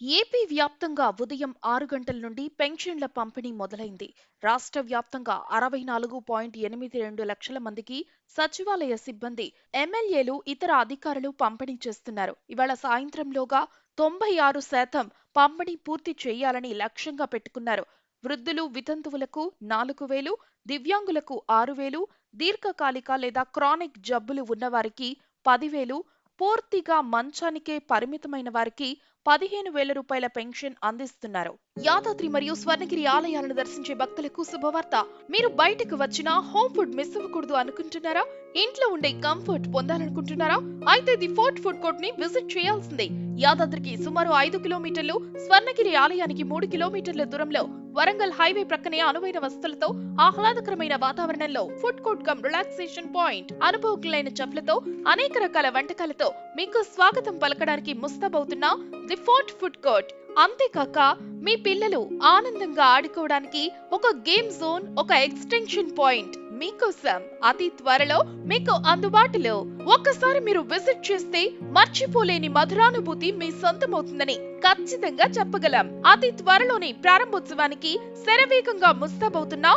AP వ్యాప్తంగా ఉదయం ఆరు గంటల నుండి పెన్షన్ల పంపిణీ మొదలైంది. రాష్ట్ర వ్యాప్తంగా అరవై నాలుగు పాయింట్ ఎనిమిది రెండు లక్షల మందికి సచివాలయ సిబ్బంది ఎమ్మెల్యేలు ఇతర అధికారులు పంపిణీ చేస్తున్నారు. ఇవాళ సాయంత్రంలోగా తొంభై ఆరు శాతం పంపిణీ పూర్తి చేయాలని లక్ష్యంగా పెట్టుకున్నారు. వృద్ధులు వితంతువులకు నాలుగు వేలు దివ్యాంగులకు ఆరు వేలు దీర్ఘకాలిక లేదా క్రానిక్ జబ్బులు ఉన్నవారికి పదివేలు పూర్తిగా మంచానికే పరిమితమైన వారికి పదిహేను వేల రూపాయల పెన్షన్ అందిస్తున్నారు. యాదాద్రి మరియు స్వర్ణగిరి ఆలయాలను దర్శించే భక్తులకు శుభవార్త. మీరు బయటకు వచ్చినా హోమ్ ఫుడ్ మిస్ అవ్వకూడదు అనుకుంటున్నారా? ఇంట్లో ఉండే కంఫర్ట్ పొందాలనుకుంటున్నారా? అయితే ది ఫోర్ట్ ఫుడ్ కోర్ట్ని విజిట్ చేయాల్సిందే. యాదాద్రికి సుమారు ఐదు కిలోమీటర్లు స్వర్ణగిరి ఆలయానికి మూడు కిలోమీటర్ల దూరంలో వరంగల్ హైవే ప్రక్కనే అనువైన వసతులతో ఆహ్లాదకరమైన వాతావరణంలో food court cum relaxation point అనుభవకులైన చెఫ్లతో అనేక రకాల వంటకాలతో మీకు స్వాగతం పలకడానికి ముస్తాబవుతున్న ది ఫోర్ట్ ఫుడ్ కోర్ట్. అంతేకాక మీ పిల్లలు ఆనందంగా ఆడుకోవడానికి ఒక గేమ్ జోన్ ఒక ఎక్స్టెన్షన్ పాయింట్. మీకోసం అతి త్వరలో మీకు అందుబాటులో. ఒక్కసారి మీరు విజిట్ చేస్తే మర్చిపోలేని మధురానుభూతి మీ సొంతమవుతుందని ఖచ్చితంగా చెప్పగలం. అతి త్వరలోనే ప్రారంభోత్సవానికి శరవేగంగా ముస్తాబవుతున్న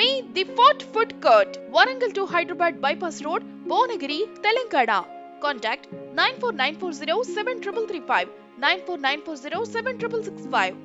మీ the fort food court Warangal to Hyderabad bypass road Bhuvanagiri Telangana. Contact nine four nine four zero seven triple three five. Nine four nine four zero seven triple six five.